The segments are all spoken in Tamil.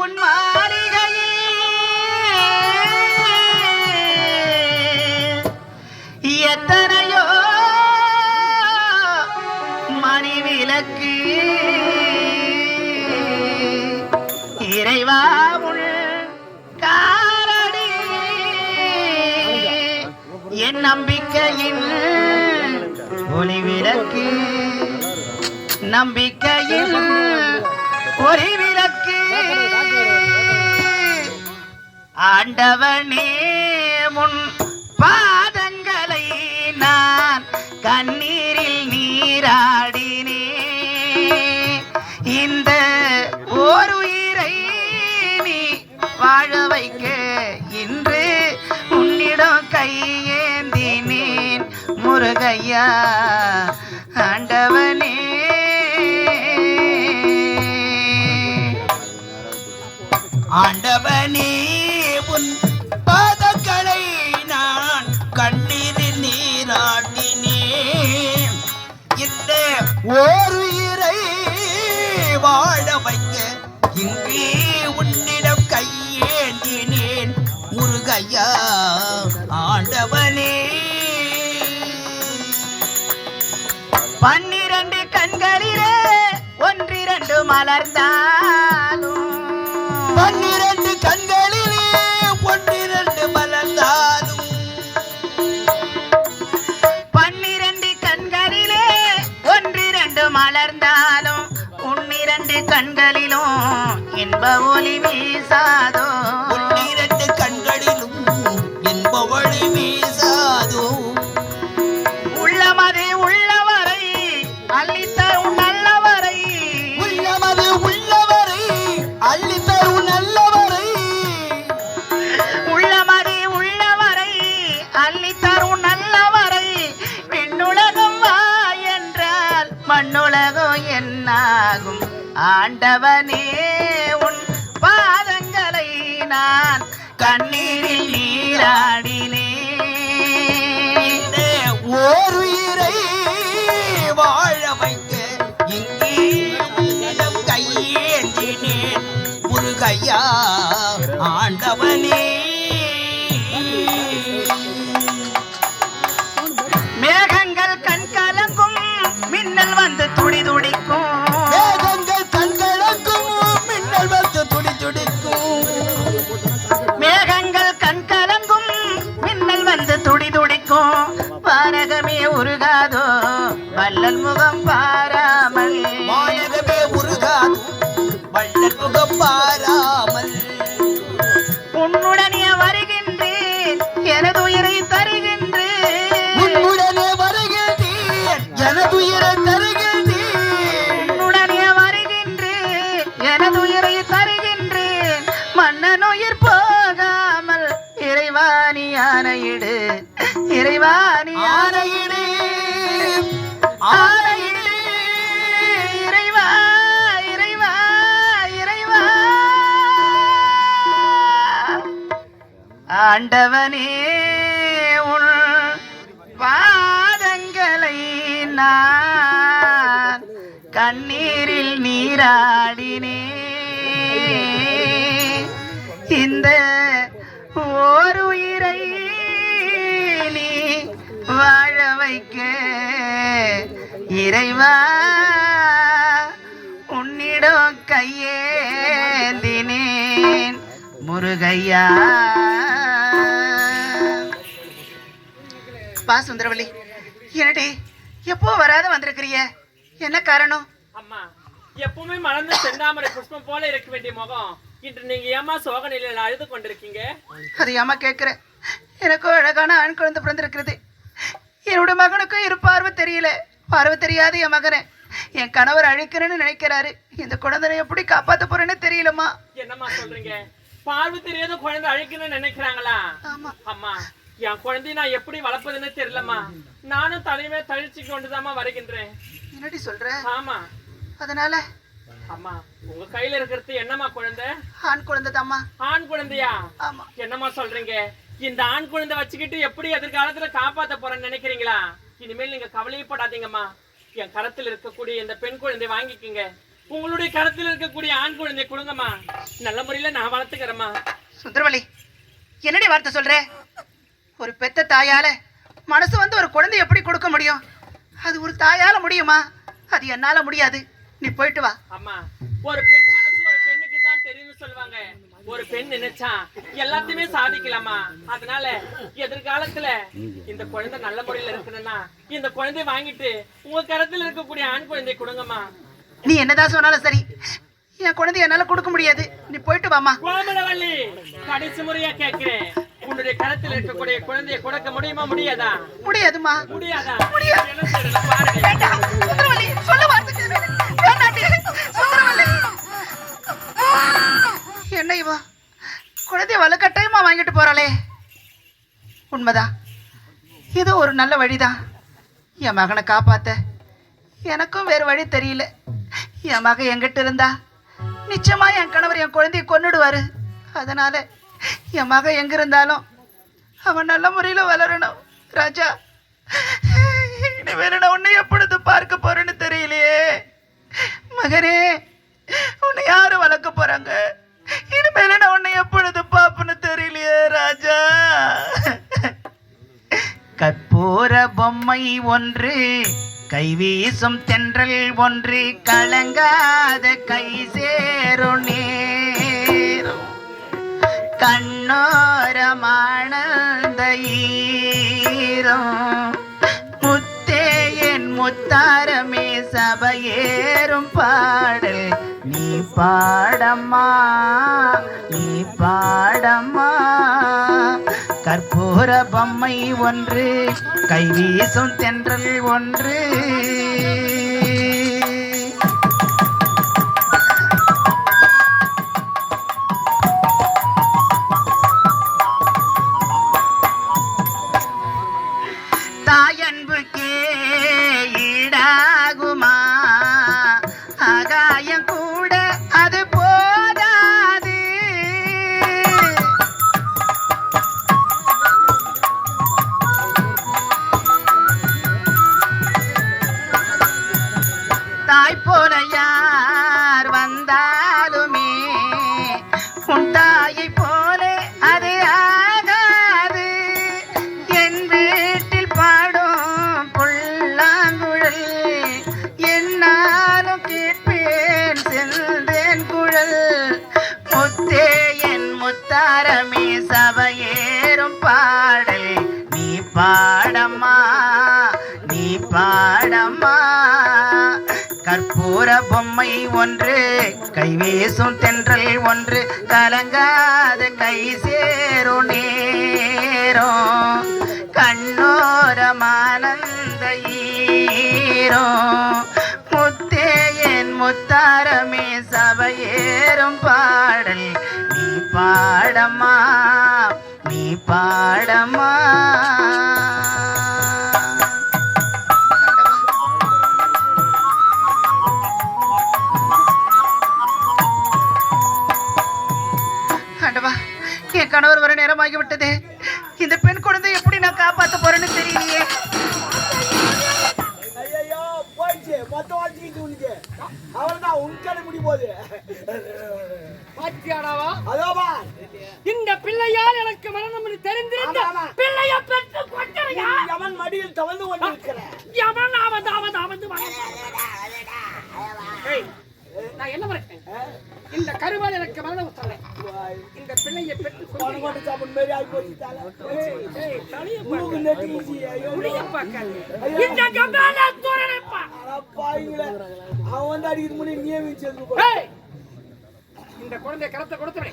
உன் மாளிகையில் எத்தனையோ மணி விளக்கு இறைவா உன் காரடி என் நம்பிக்கையின் ஒளி விளக்கு நம்பிக்கையில் ஒளி விளக்கு ஆண்டவனே முன் பாதங்களை நான் கண்ணீரில் நீராடினே. இந்த ஓர் உயிரை நீ வாழ வைக்க இன்று உன்னிடம் கையேந்தினேன் முருகையா. ஐயா ஆண்டவனே. பன்னிரண்டு கண்களிலே ஒன்றிரண்டு மலர்ந்தான் ஆண்டவனே உன் பாதங்களை நான் கண்ணீரில் நீராடினே ஓருயிரை வாழ வைத்து இங்கே உன்னிடம் கையேந்தினேன். முருகையா ஆண்டவன் தருகின்றேன். உன்னுடனே வருகின்றேன். எனது தருகின்றேன். மன்னன் உயிர் போகாமல் இறைவாணி ஆணையிடு. இறைவாணி ஆணையிடு. ஆணையிடு. இறைவா இறைவா இறைவா. ஆண்டவனே உன் பாதங்களை நான் கண்ணீரில் நீராடினே. இந்த ஓர் உயிரை நீ வாழ வைக்க இறைவா உன்னிடம் கையேந்தினேன் முருகையா. பா சுந்தரவள்ளி என்னடி எப்போ வராத வந்திருக்கிறிய என்ன காரணம்? அம்மா எப்பவுமே மலர்ந்த செந்தாமரை புஷ்பம் போல இருக்க வேண்டிய முகம் இன்று நீங்க ஏமா சோக நிலையில அழுது கொண்டிருக்கீங்க? அது ஏமா கேட்குற எனக்கும் அழகான ஆண் குழந்தை பிறந்திருக்கிறது. என்னோட மகனுக்கும் இரு பார்வை தெரியல. பார்வை தெரியாத என் மகனை. என் கணவர் அழிக்கிறேன்னு நினைக்கிறாரு. இந்த குழந்தையை எப்படி காப்பாத்த போறேன்னு தெரியலம்மா. என்னம்மா சொல்றீங்க? பார்வை தெரியாத குழந்தை அழைக்கணும்னு நினைக்கிறாங்களா? ஆமா. அம்மா என் குழந்தைய நான் எப்படி வளர்ப்பதுன்னு தெரியலம்மா. நானும் தலைமை தழிச்சு கொண்டுதாம்மா வருகின்றேன். என்னடி சொல்ற? ஆமா. அதனால? அம்மா உங்க கையில இருக்கிறது என்னம்மா குழந்தை? ஆண் குழந்தை தாம்மா ஆண் குழந்தையா? ஆமா. என்னம்மா சொல்றீங்க? இந்த ஆண் குழந்தை வச்சுக்கிட்டு எப்படி எதிர்காலத்துல காப்பாத்த போறேன்னு நினைக்கிறீங்களா? இனிமேல் நீங்க கவலையப்படாதீங்கம்மா என் கரத்தில் இருக்கக்கூடிய இந்த பெண் குழந்தை வாங்கிக்கங்க. உங்களுடைய கரத்தில் இருக்கக்கூடிய ஆண் குழந்தை கொடுங்கம்மா. நல்ல முறையில நான் வளர்த்துக்கிறேம்மா. சுந்தரவல்லி என்னடி வார்த்தை சொல்ற? ஒரு பெத்த தாயால மனசு வந்து ஒரு குழந்தை எப்படி கொடுக்க முடியும்? அது ஒரு தாயால முடியுமா? அது என்னால முடியாது. நீ போயிட்டு வா. அம்மா ஒரு பெண் மனசு ஒரு பெண்ணுக்கு தான் தெரியும்னு சொல்லுவாங்க. ஒரு பெண் நினைச்சா எல்லாத்தையுமே சாதிக்கலாமா? அதனால எதிர்காலத்துல இந்த குழந்தை நல்ல முறையில இருக்கணும்னா இந்த குழந்தைய வாங்கிட்டு உங்க கரத்துல இருக்கக்கூடிய ஆண் குழந்தை கொடுங்கம்மா. நீ என்னதான் சொன்னாலும் சரி. என் குழந்தைய என்னால கொடுக்க முடியாது. நீ போயிட்டு வாமா கோமலவள்ளி கடைசி முறையா கேட்கிறேன். உன்னுடைய கரத்தில் இருக்கக்கூடிய குழந்தையை கொடுக்க முடியுமா? முடியாதா? முடியாதுமா முடியாதா? முடியாது. என்ன இவ? குழந்தைய வலுக்கட்டாயமா வாங்கிட்டு போறாளே. உண்மைதான் இது ஒரு நல்ல வழிதான் என் மகனை காப்பாத்த. எனக்கும் வேறு வழி தெரியல. என் மகன் என்கிட்ட இருந்தா? நிச்சயமா என் கணவர் என் குழந்தைய கொன்னுடுவாரு. அதனால என் மகன் எங்க இருந்தாலும் அவன் நல்ல முறையில வளரணும். ராஜா இனிமேல் நான் உன்னை எப்பொழுது பார்க்க போறேன்னு தெரியலையே. மகனே உன்னை யாரு வளர்க்க போறாங்க? இனிமேல நான் உன்னை எப்பொழுது பார்ப்பேன்னு தெரியலையே ராஜா. கற்பூர பொம்மை ஒன்று கைவீசும் தென்றல் ஒன்று கலங்காத கை சேரும் நீ. கண்ணோரமானந்தீரம் முத்தேயன் முத்தாரமே சபையேறும் பாடல் நீ பாடம்மா நீ பாடம்மா கற்பூர பொம்மை ஒன்று கைவீசும் தென்றல் ஒன்று ஒன்று கலங்காத கை சேரும் நேரம். கண்ணோரமானந்த ஈரம். முத்தே என் முத்தாரமே சபையேறும் பாடல். நீ பாடமா நீ பாடமா கணவர் வர நேரமாகி விட்டதே இந்த பெண் குழந்தை எப்படி நான் காப்பாத்த போறேன்னு தெரியலையே. இந்த பிள்ளையால் எனக்கு மரணம் தெரிந்திருந்த. பிள்ளைய பெற்று கொண்டறையா அவன் மடியில் தவழ்ந்து கொண்டிருக்கிறேன். ஆவது ஆவது ஆவது ஏய், நான் என்ன மறட்டேன் இந்த கருவால் எனக்கு மரணம் உத்தரலை இந்த பிள்ளையை பெற்று. அவன் வந்து அடிக்கிறது முன்னாடி நீயே வீச்சு எடுத்து போ. ஏய், இந்த குழந்தை கரத்தை கொடுத்தவனே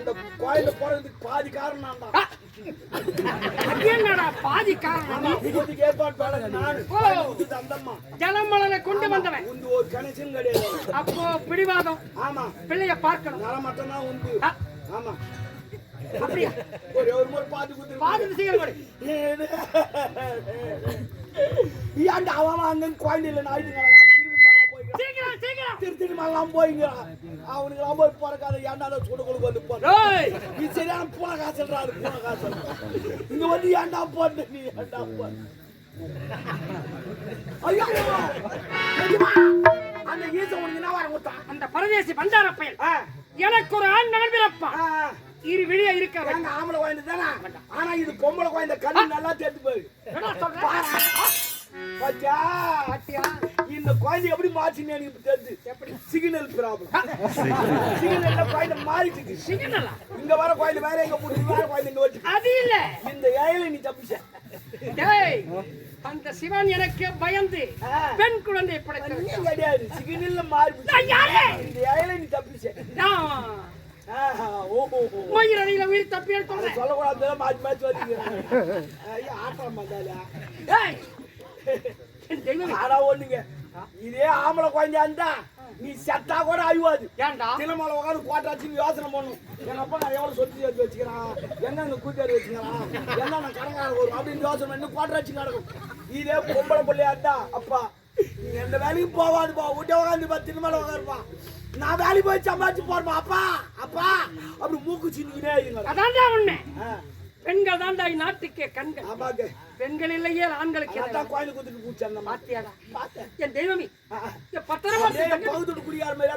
அந்த குழந்தை போறதுக்கு பாதி காரணம் நான் தான் என்னடா பாதி காரணம்? இதுக்கு ஏற்பாடு நான் அந்தம்மா ஜலமலனை கொண்டு வந்தவன் உந்து ஒரு கனெக்ஷன் கிடையாது அப்போ பிடிவாதம் ஆமா பிள்ளைய பார்க்கணும் மட்டும் தான் உண்டு ஆமா அப்படியா ஒரே ஒரு முறை பாதி சீக்கிரம் கொடு. ஏன்டா அவன் அங்க குழந்தையில நாயுதுங்க போய்க்கிறான் சீக்கிரம் சீக்கிரம் திரு திருமெல்லாம் போய்க்கிறான் அவனுக்கு எல்லாம் போய் பிறக்காத ஏன்டா அதை சுட கொடுக்க வந்து போற ஏய், நீ சரியான பூனை காசுன்றாரு பூனை காசு இங்க வந்து ஏன்டா போட்ட நீ? ஏன்டா ஐயோ! தெரியுமா? அந்த ஈச உனக்கு என்ன வர அந்த பரதேசி பயல். ஆ, எனக்கு ஒரு ஆண் ஆ, இரு வெளியே இருக்க ஆம்பளை குழந்தை தானே? ஆனா இது பொம்பளை குழந்தை கண்ணு நல்லா தேர்த்து போய் என்ன சொல்ற? பாத்தியா பாத்தியா? இந்த குழந்தை எப்படி மாற்றினு எனக்கு தெரிஞ்சு. எப்படி? சிக்னல் ப்ராப்ளம் சிக்னல்ல குழந்தை மாறிட்டு சிக்னலா? இங்க வர குழந்தை வேற எங்க போட்டு வேற குழந்தை இங்க வச்சு. அது இல்ல. இந்த ஏயில நீ தப்பிச்ச. டேய், அந்த சிவன் எனக்கு பயந்து. பெண் குழந்தை படைத்தவன் நீ கிடையாது. சிக்னல்ல மாறி? இந்த ஏயில நீ தப்பிச்ச. ஓஹோ உயிர் அறையில உயிர் தப்பி சொல்றேன் சொல்லக்கூடாது மாற்றி மாற்றி ஐயா ஆட்டம் பண்ணால. ஆனா ஒண்ணுங்க. இதே ஆம்பளை குழந்தையா இருந்தா நீ செத்தா கூட அழிவாது. ஏன்டா? தினமலை உட்காந்து கோட்டாச்சு யோசனை பண்ணும் எங்க அப்பா நான் எவ்வளவு சொத்து சேர்த்து வச்சுக்கிறான். எங்க அங்க கூட்டாரி வச்சுக்கிறான்? என்ன நான் கடங்கார வரும் அப்படின்னு யோசனை பண்ணி கோட்டராச்சு நடக்கும். இதே பொம்பளை பிள்ளையா இருந்தா அப்பா நீ எந்த வேலையும் போவாதுப்பா விட்டு உட்காந்து பா திருமலை உட்காருப்பா நான் வேலைக்கு போய் சம்பாதிச்சு போறப்பா அப்பா? அப்பா? அப்படி மூக்கு சிந்திக்கிட்டே இருங்க. அதான்டா உண்மை. பெண்கள் தான்டா இந்நாட்டுக்கே கண்கள். ஆமாங்க. பெண்கள் இல்லையே ஆண்களுக்கு கோயில் குத்துட்டு பூச்சி அந்த பார்த்தேன் என் தெய்வமே பத்திரமா பகுத்துட்டு குடியார.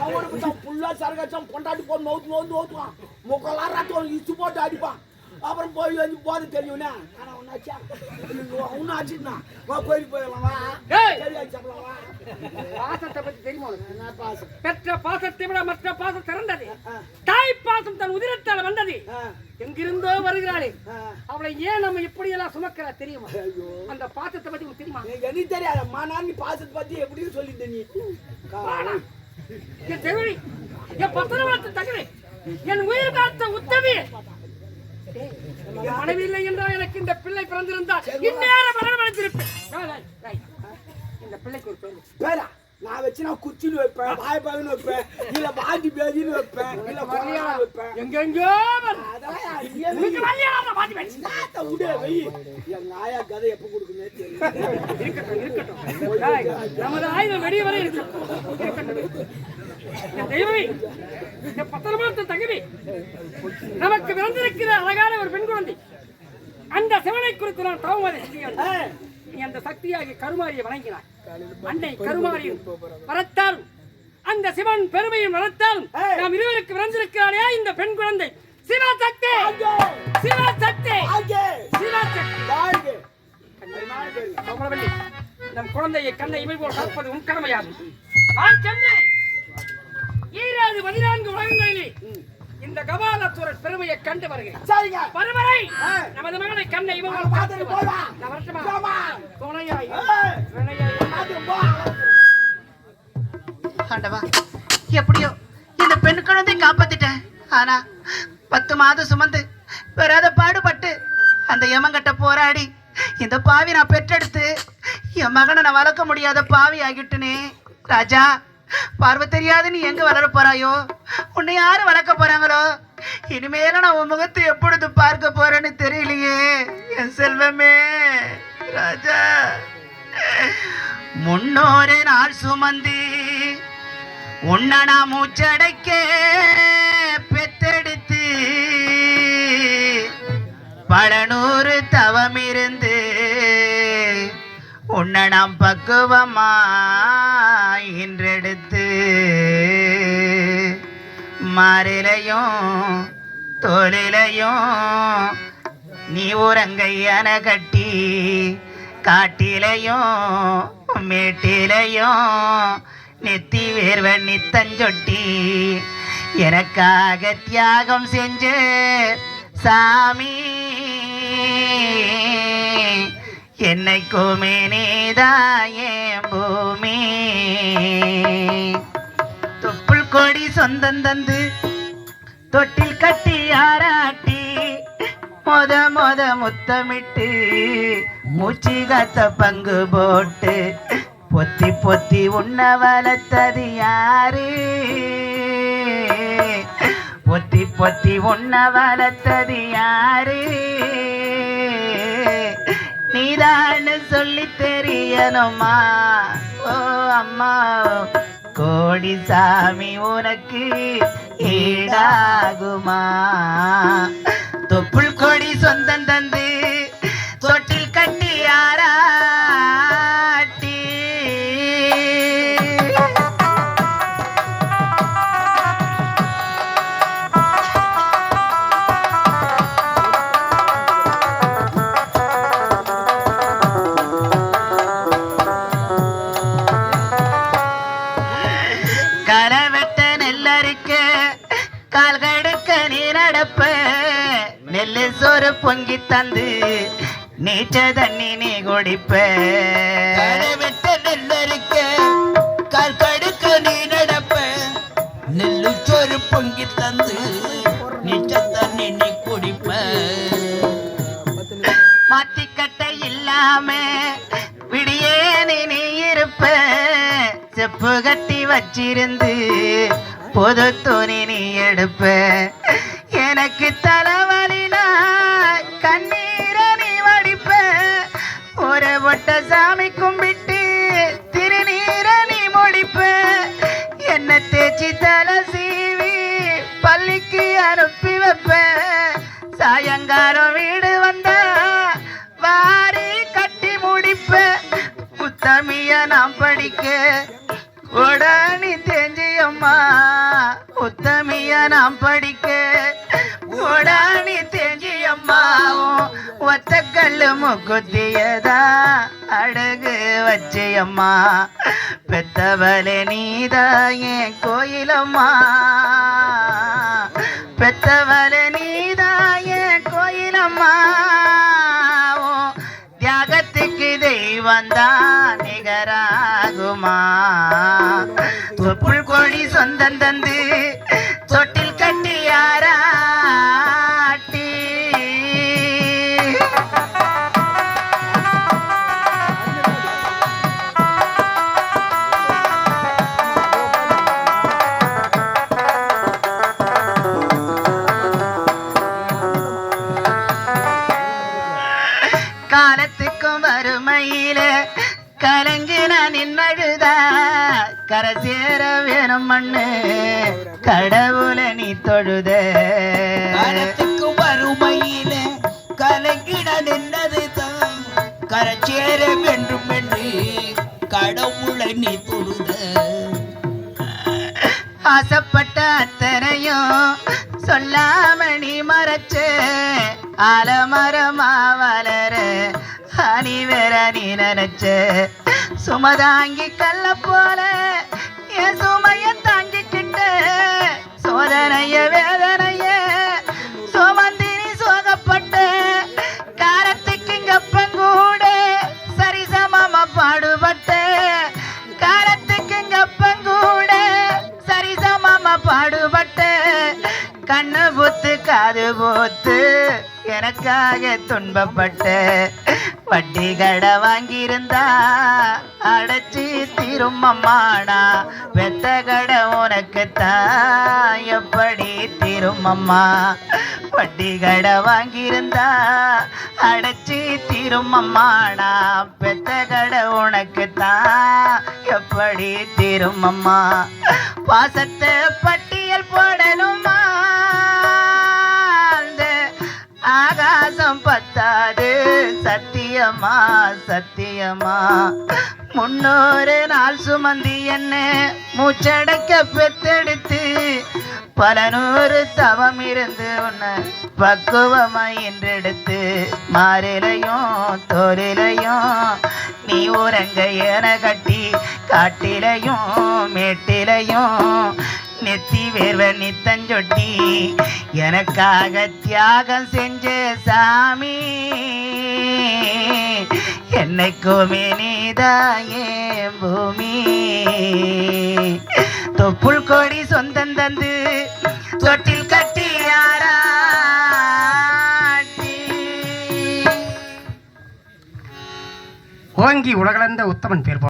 அவனுக்கு தான் புல்லா சரகாச்சம் பொண்டாட்டி போட்டு நோத்து நோந்து ஓத்துவான் முக்கெல்லாம் ரத்தம் இச்சு போட்டு அடிப்பான். அப்புறம் போய் வந்து போது தெரியும்னா ஆனா ஒன்னும் ஆச்சுன்னா வா கோயிலுக்கு போயிடலாம் வா. பாசத்தை பத்தி தெரியுமா பாசம்? பெற்ற பாசத்தை விட மற்ற பாசம் சிறந்தது. ஆ, தாய் பாசம் தன் உதிரத்தால் வந்தது. எங்கிருந்தோ வருகிறாளே. அவளை ஏன் நம்ம இப்படி எல்லாம் சுமக்கிறா தெரியுமா அந்த பாசத்தை பத்தி உனக்கு தெரியுமா? எனக்கு தெரியாதம்மா நான் நீ பாசத்தை பத்தி எப்படியும் சொல்லிட்ட நீ. என் தெய்வமே என் பத்திரவாளத்தை தகுதி என் உயிர் காத்த உத்தவி மனைவி இல்லை என்றால் எனக்கு இந்த பிள்ளை பிறந்திருந்தால் இந்நேரம் மரணம் டேய். இந்த பிள்ளைக்கு ஒரு பேரா? நான் வச்சு நான் குச்சின்னு வைப்பேன் பாய் பாயின்னு வைப்பேன் இல்ல பாட்டி பேதின்னு வைப்பேன் இல்ல? கொரோனா வைப்பேன் எங்கெங்கோ. அதெல்லாம் விடு, வை. எங்க ஆயா கதை எப்ப கொடுக்குமே தெரியல. நமது ஆயுதம் வெளியே வரை. என் தெய்வமே என் பத்திரமாத்த தகுதி நமக்கு பிறந்திருக்கிற அழகான ஒரு பெண் குழந்தை அந்த சிவனை குறித்து நான் ஏய், நீ அந்த சக்தியாகிய கருமாரியை வணங்கினாய். அன்னை கருமாரியும் வரத்தாலும் அந்த சிவன் பெருமையும் வளர்த்தாலும். நாம் இருவருக்கு பிறந்திருக்கிறாரே இந்த பெண் குழந்தை. சிவசக்தி சிவசக்தி சிவசக்தி நம் குழந்தையை கண்ணை இமை போல் காப்பது உன் கடமையாகும். நான் சென்னை. ஈராது பதினான்கு உலகங்களிலே இந்த கபாலத்துறை பெருமையை கண்டு வருகிறேன் சரிங்க. பருவரை ஆ. நமது மகனை கண்ணை காத்து பார்த்துட்டு போவா. நான் வரட்டுமா? போமா. துணையாய் ஏய், துணையாய் பார்த்துட்டு போ. ஆண்டவா எப்படியோ இந்த பெண் குழந்தை காப்பாத்திட்டேன் ஆனா பத்து மாதம் சுமந்து பெறாத பாடுபட்டு அந்த யமங்கட்ட போராடி இந்த பாவி நான் பெற்றெடுத்து என் மகனை நான் வளர்க்க முடியாத பாவி ஆகிட்டுனே ராஜா பார்வை தெரியாது நீ எங்க வளர போறாயோ உன்னை யாரு வளர்க்க போறாங்களோ? இனிமேல நான் உன் முகத்தை எப்பொழுது பார்க்க போறேன்னு தெரியலையே. என் செல்வமே ராஜா. முன்னோரு நாள் சுமந்து நான் மூச்சடைக்க பெத்தெடுத்து பல நூறு தவம் இருந்து உன்னை நாம் பக்குவமா இன்றெடுத்து. மாறிலையும் தொழிலையும் நீ உரங்கையன கட்டி காட்டிலையும் மேட்டிலையும் நெத்தி வேர்வன் நித்தஞ்சொட்டி எனக்காக தியாகம் செஞ்சு சாமி. என்னைக்குமே நீதாயேன் பூமி. கோடி சொந்தம் தந்து தொட்டில் கட்டி ஆராட்டி மொத மொத முத்தமிட்டு மூச்சு காத்த பங்கு போட்டு பொத்தி பொத்தி உன்ன வளர்த்தது யாரு? பொத்தி பொத்தி உன்ன வளர்த்தது யாரு? நீதான்னு சொல்லி தெரியணுமா? ஓ அம்மா. கோடி சாமி உனக்கு ஈடாகுமா தொப்புள் கொடி சொந்தம் தந்து தந்து நீச்ச தண்ணி நீ குடிப்ப. வெட்ட நெல்லரிக்க கால் கடுக்க நீ நடப்ப. நெல்லு சோறு பொங்கி தந்து நீச்ச தண்ணி நீ குடிப்ப. மாத்திக்கட்டை இல்லாம விடியே நீ நீ இருப்ப. செப்பு கட்டி வச்சிருந்து பொது துணி நீ எடுப்ப. எனக்கு தலைவலினா கண்ணீரை நீ வடிப்ப. ஒரு ஒட்ட சாமி கும்பிட்டு திருநீரை நீ முடிப்ப. என்ன தேய்ச்சி தலை சீவி பள்ளிக்கு அனுப்பி வைப்ப. சாயங்காலம் வீடு வந்தா வாரி கட்டி முடிப்ப. புத்தமிய நாம் படிக்க. உடனே தேஞ்சியம்மா உத்தமிய நாம் படிக்க. உடனே அம்மாவும் ஒத்தக்கல்லு முக்குத்தியதா அடகு வச்சு அம்மா. பெத்தவளே நீதா என் கோயிலம்மா. பெத்தவளே நீதா என் கோயிலம்மாவும் தியாகத்துக்கு தெய்வந்தா நிகராகுமா? தொப்புள் கொடி சொந்தம் தந்து சொல்லாமணி மறைச்சு நீ ஆலமரமா வளர அணி வேற நீ நினைச்சு. சுமதாங்கி கல்ல போல என் சுமைய தாங்கிக்கிட்டு சோதனைய வேதனை காது போத்து. எனக்காக துன்பப்பட்ட வட்டி கடை வாங்கியிருந்தா அடைச்சி திரும்பம்மாடா வெத்த கடை உனக்குத்தான் எப்படி திரும்பம்மா வட்டி கடை வாங்கியிருந்தா அடைச்சி திரும்பம்மாடா பெத்த கடை உனக்குத்தான் எப்படி திரும்பம்மா பாசத்தை பட்டியல் போடணுமா? ஆகாசம் பத்தாது சத்தியமா சத்தியமா. முன்னூறு நாள் சுமந்தி என்ன மூச்சடைக்க பெத்தெடுத்து பல நூறு தவம் இருந்து உன்னை பக்குவமாய் என்றெடுத்து மாறிலையும் தோலிலையும் நீ உறங்க என கட்டி காட்டிலையும் மேட்டிலையும் நெத்தி வேர்வ நித்தஞ்சொட்டி எனக்காக தியாகம் செஞ்ச சாமி. என்னைக்குமே நீதாயே பூமி. தொப்புள் கொடி சொந்தம் தந்து தொட்டில் கட்டி ஓங்கி உலகளந்த உத்தமன் பேர்